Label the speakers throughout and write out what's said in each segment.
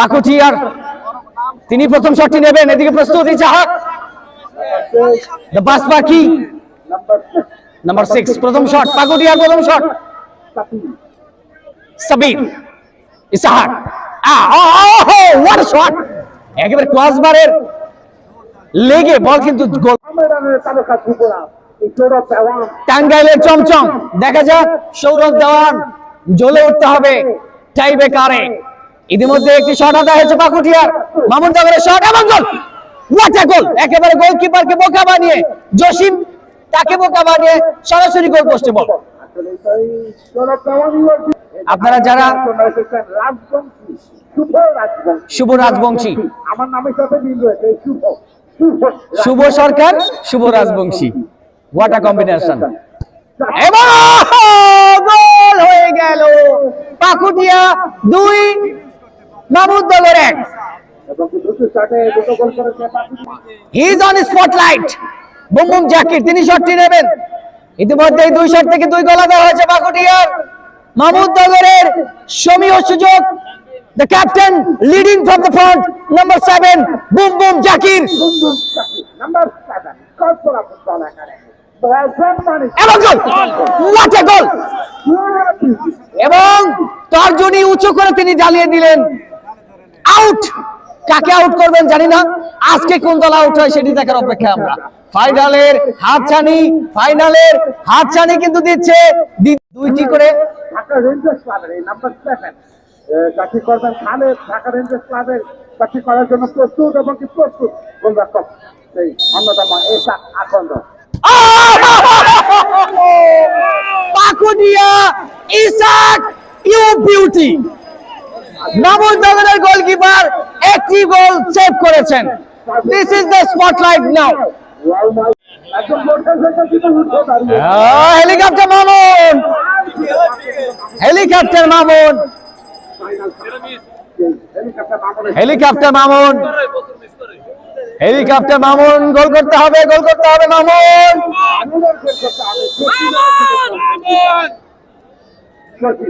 Speaker 1: পাকুটিয়ার তিনি প্রথম শটটি নেবেন। এদিকে প্রস্তুত দ্য বাস পাখি নাম্বার প্রথম শট পাকুটিয়ার প্রথম শট। ওয়াট শট লেগে বল কিন্তু টাঙ্গাইলের চমচম। দেখা যাক, সৌরভ দেওয়ান জ্বলে উঠতে হবে। টাই বেকারে ইতিমধ্যে একটি শট আদা হয়েছে পাকুটিয়ার। মামুন জাগরের শট এবং গোল গোল একেবারে গোলকিপারকে বোকা বানিয়ে, জসিম তাকে বোকা বানিয়ে সরাসরি গোল পোস্টে বল। আপনারা যারা-
Speaker 2: শুভ রাজবংশী আমার নামের সাথে মিল রয়েছে Shuvo Shuvo
Speaker 1: Sarkar, Shuvo Rajbanshi. What a combination এবং গোল হয়ে গেল পাকুটিয়া দুই মামুদ দলের এক।
Speaker 2: এবং দুটো শটে দুটো গোল করেছে Pakistan.
Speaker 1: He is on spotlight boom boom Zakir, তিনি শটটি নেবেন। ইতিমধ্যে দুই শট থেকে দুই গোল দেওয়া হয়েছে বাকুটিয়ার মাহমুদ নগরের সমীয় সুযোগ। The captain leading number seven
Speaker 2: Kalpana football academy বয়সের মানে
Speaker 1: এবং গোল। এবং তর্জনী উঁচু করে তিনি জ্বালিয়ে দিলেন। আউট কাকে আউট করবেন জানি না। আজকে কোন দল আউট হয় সেটি দেখার অপেক্ষা আমরা। ফাইনালের হাতছানি ফাইনালের হাতছানি কিন্তু দিচ্ছে দুইটি করে।
Speaker 2: ঢাকা রেঞ্জার্স ক্লাবের এই নাম্বার সেভেন চাকরি করবেন খালে। ঢাকা রেঞ্জার্স ক্লাবের চাকরি করার জন্য প্রস্তুত এবং কি প্রস্তুত? গোলরক্ষক সেই অন্যতম এসা আকন্দ।
Speaker 1: ইসাক ইউ বিউটি মামুন নগরের গোলকিপার একটি গোল সেভ করেছেন। This is the spotlight now helicopter Mamun. Helicopter Mamun.
Speaker 2: Helicopter
Speaker 1: Mamun. Helicopter Mamun, goal করতে হবে, গোল করতে হবে মামুন।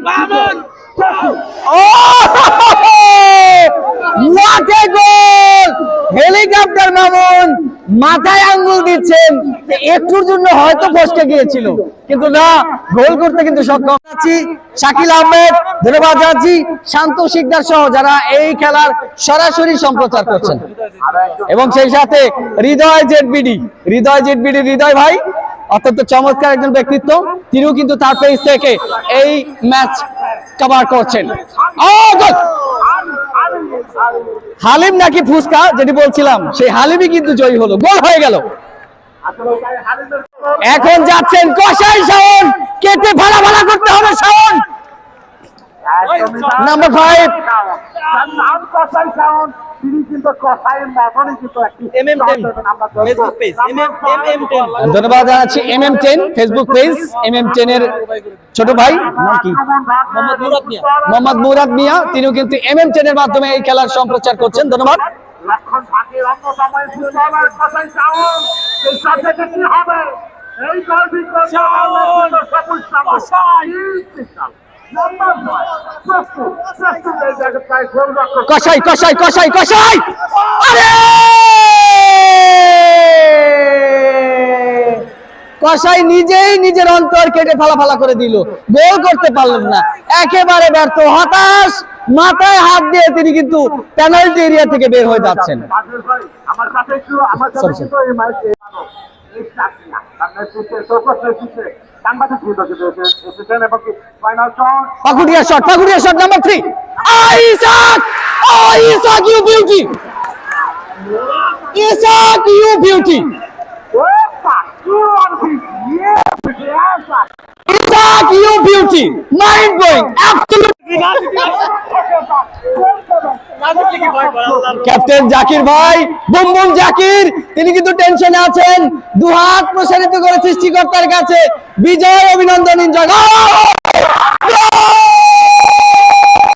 Speaker 2: মামুনের
Speaker 1: এ গোল হেলিকপ্টার মামুন মাথায় আঙ্গুল দিচ্ছেন। একটুর জন্য হয়তো ফসকে গিয়েছিল। কিন্তু না, গোল করতে কিন্তু সক্ষম আছি। শাকিল আহমেদ, ধন্যবাদ জানাচ্ছি। শান্ত শিকদার সহ যারা এই খেলার সরাসরি সম্প্রচার করছেন। এবং সেই সাথে হৃদয় জেডবিডি। হৃদয় জেডবিডি, হৃদয় ভাই, অত্যন্ত চমৎকার একজন ব্যক্তিত্ব। তিনিও কিন্তু তার পেজ থেকে এই ম্যাচ কভার করছেন! হালিম নাকি ফুসকা? যেটি বলছিলাম, সেই হালিমই কিন্তু জয়ী হলো। গোল হয়ে গেল। এখন যাচ্ছেন কষাই শাওন। কেটে ভাড়া ভাড়া করতে হবে শাওন। নাম্বার ফাইভ
Speaker 2: নাম কসাই সাউন তিনি কিন্তু কসাইয়ের মতনই কিন্তু একটি
Speaker 3: MM10
Speaker 2: আমরা ধরবো।
Speaker 3: Facebook page, MM10
Speaker 1: ধন্যবাদ জানাচ্ছি M M ten Facebook page M M ten এর ছোট ভাই কি?
Speaker 3: মোহাম্মদ মুরাদ মিয়া।
Speaker 1: মোহাম্মদ তিনিও কিন্তু এম এম টেন এর মাধ্যমে এই খেলার সম্প্রচার করছেন। ধন্যবাদ।
Speaker 2: এই
Speaker 1: কষাই কষাই কষাই কষাই আরে! কষাই নিজেই নিজের অন্তর কেটে ফালা ফালা করে দিল। গোল করতে পারলেন না। একেবারে ব্যর্থ হতাশ মাথায় হাত দিয়ে তিনি কিন্তু পেনাল্টি এরিয়া থেকে বের হয়ে যাচ্ছেন। Pakuria shot Pakuria shot number three Ishaq Ishaq you beauty Ishaq you beauty. Ishaq you beauty mind blowing absolute captain Zakir ভাই বুম বুম জাকির, তিনি কিন্তু টেনশনে আছেন। দু দুহাত প্রসারিত করে সৃষ্টিকর্তার কাছে বিজয় অভিনন্দন এনজয়